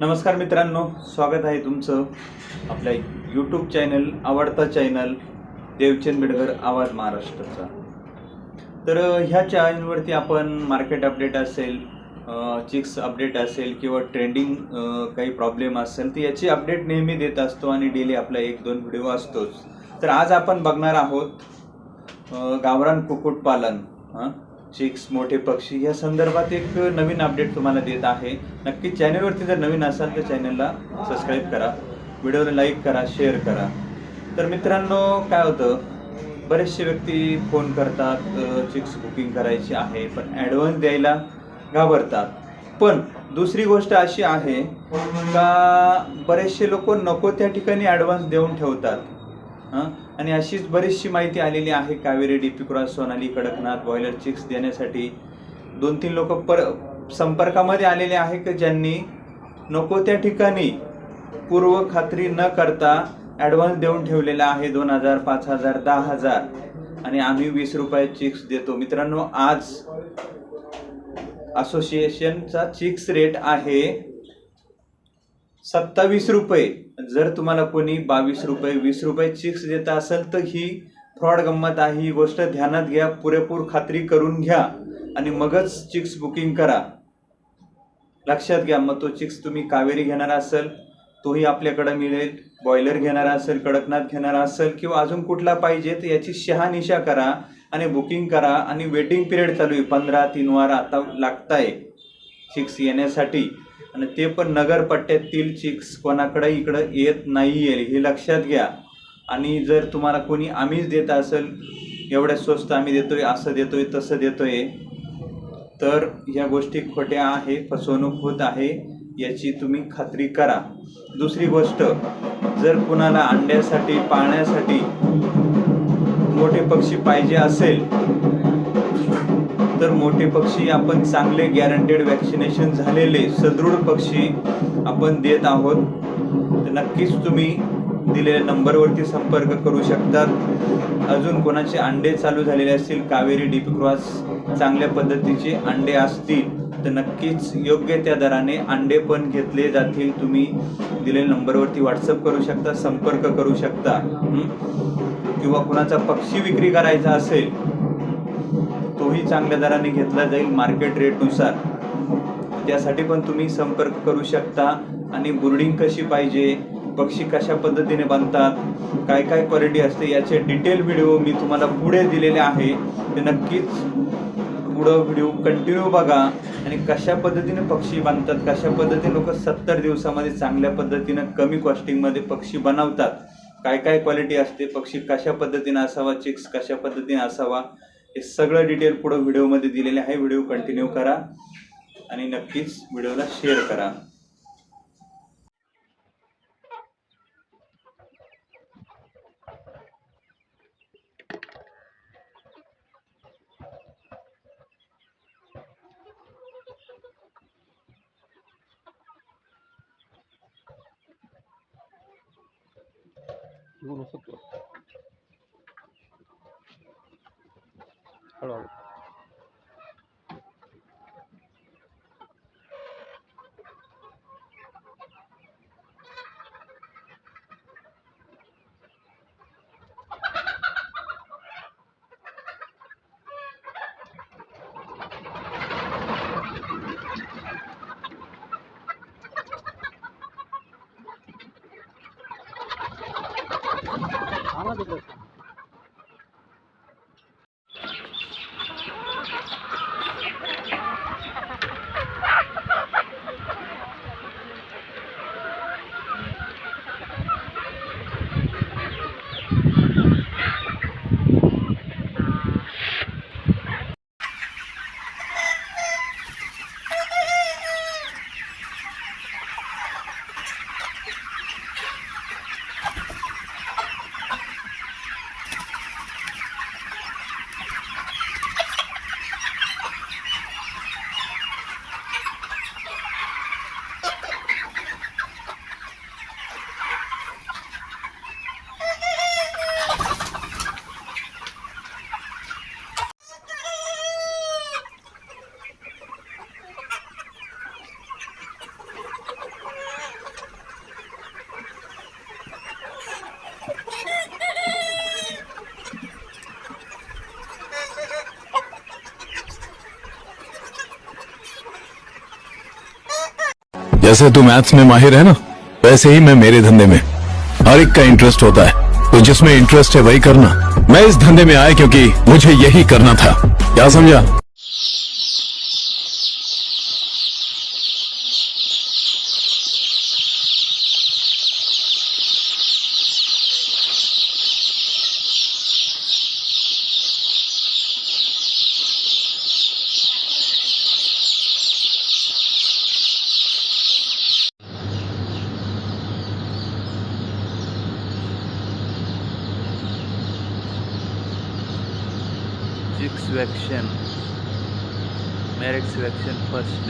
नमस्कार मित्रांनो स्वागत आहे तुमचं आपल्या यूट्यूब चॅनल आवडता चॅनल देवचंद बेडगर आवाज महाराष्ट्राचा. तर ह्या चॅनलवरती आपण मार्केट अपडेट असेल चिक्स अपडेट असेल किंवा ट्रेंडिंग काही प्रॉब्लेम असेल तर याची अपडेट नेहमी देत असतो आणि डेली आपला एक दोन व्हिडिओ असतोच तर आज आपण बघणार आहोत गावरान कुक्कुटपालन हां? चिक्स मोठे पक्षी या संदर्भात एक नवीन अपडेट तुम्हाला देत आहे. नक्की चॅनलवरती जर नवीन असाल तर चॅनलला सबस्क्राईब करा. व्हिडिओला लाईक करा शेअर करा. तर मित्रांनो काय होतं? बरेचसे व्यक्ती फोन करतात चिक्स बुकिंग करायची आहे पण ॲडव्हान्स द्यायला घाबरतात. पण दुसरी गोष्ट अशी आहे का बरेचसे लोक नको त्या ठिकाणी ॲडव्हान्स देऊन ठेवतात. आणि अशीच बरीचशी माहिती आलेली आहे. Kaveri DP cross Sonali Kadaknath broiler chicks देण्यासाठी. दोन तीन लोक पर संपर्कामध्ये आलेले आहे की ज्यांनी? नको त्या ठिकाणी. पूर्व खात्री न करता ॲडव्हान्स देऊन ठेवलेला आहे दोन हजार पाच हजार दहा हजार. आणि आम्ही वीस रुपये चिक्स देतो. मित्रांनो आज असोसिएशनचा चिक्स रेट आहे सत्तावीस रुपये. जर तुम्हाला कोणी बावीस रुपये वीस रुपये चिक्स देत असेल तर ही फ्रॉड गंमत आहे. ही गोष्ट ध्यानात घ्या पुरेपूर खात्री करून घ्या आणि मगच चिक्स बुकिंग करा. लक्षात घ्या मग तो चिक्स तुम्ही कावेरी घेणार असेल तोही आपल्याकडं मिळेल. बॉयलर घेणार असेल कडकनाथ घेणार असेल किंवा अजून कुठला पाहिजे तर याची शहानिशा करा आणि बुकिंग करा आणि वेटिंग पिरियड चालू आहे. पंधरा तीन वार आता लागताय चिक्स येण्यासाठी. आणि ते पण नगरपट्ट्यातील चिक्स कोणाकडे इकडं येत नाही आहे हे लक्षात घ्या. आणि जर तुम्हाला कोणी आम्हीच देत असेल एवढ्या स्वस्त आम्ही देतोय असं देतोय तसं देतोय तर ह्या गोष्टी खोट्या आहे फसवणूक होत आहे याची तुम्ही खात्री करा. दुसरी गोष्ट जर कुणाला अंड्यासाठी पाळण्यासाठी मोठे पक्षी पाहिजे असेल तर मोठे पक्षी आपण चांगले गॅरंटेड वॅक्सिनेशन झालेले सदृढ पक्षी आपण देत आहोत. तर नक्कीच तुम्ही दिलेल्या नंबरवरती संपर्क करू शकतात. अजून कोणाचे अंडे चालू झालेले असतील कावेरी डीप क्रॉस चांगल्या पद्धतीचे अंडे असतील तर नक्कीच योग्य त्या दराने अंडे पण घेतले जातील. तुम्ही दिलेल्या नंबरवरती व्हॉट्सअप करू शकता संपर्क करू शकता. किंवा कुणाचा पक्षी विक्री करायचा असेल तोही चांगल्या दराने घेतला जाईल मार्केट रेटनुसार त्यासाठी पण तुम्ही संपर्क करू शकता आणि बुर्डिंग कशी पाहिजे पक्षी कशा पद्धतीने बनतात काय काय क्वालिटी असते याचे डिटेल व्हिडिओ मी तुम्हाला पुढे दिलेले आहे. ते नक्कीच पुढं व्हिडिओ कंटिन्यू बघा आणि कशा पद्धतीने पक्षी बनतात कशा पद्धतीने लोक सत्तर दिवसामध्ये चांगल्या पद्धतीनं कमी कॉस्टिंगमध्ये पक्षी बनवतात काय काय क्वालिटी असते पक्षी कशा पद्धतीने असावा चिक्स कशा पद्धतीने असावा हे सगळं डिटेल पुढं व्हिडिओमध्ये दिलेले आहे. व्हिडिओ कंटिन्यू करा आणि नक्कीच व्हिडिओला शेअर करा. बोलू शकतो. Hello. আমাদের जैसे तू मैथ्स में माहिर है ना, वैसे ही मैं मेरे धंधे में। हर एक का इंटरेस्ट होता है। तो जिसमें इंटरेस्ट है वही करना। मैं इस धंधे में आया क्योंकि मुझे यही करना था। क्या समझा? Six Vaction Merit Selection first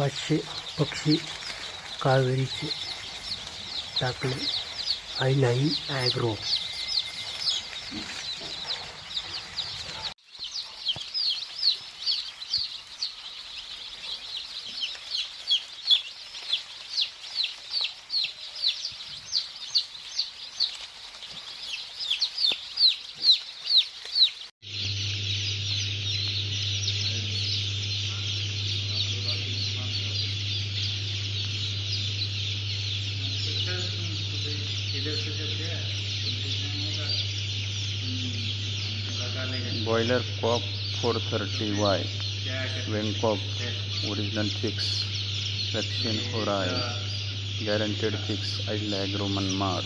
പക്ഷി പക്ഷി കാവേരിക്ക് താക്കളി I nine agro. Broiler cock four thirty Y Bangkok original fix vaccine हो रहा है गारंटेड फिक्स आई लैग्रो मनमार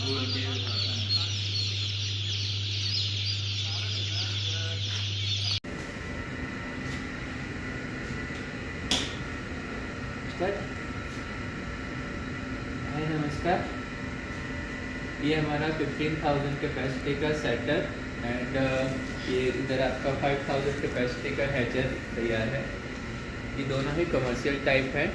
ये हमारा फिफ्टीन थाउज़ेंड कैपेसिटी का सेटर एंड ये इधर आपका फाइव थाउज़ेंड कैपेसिटी का हैचर तैयार है। ये दोनों ही कमर्शियल टाइप है।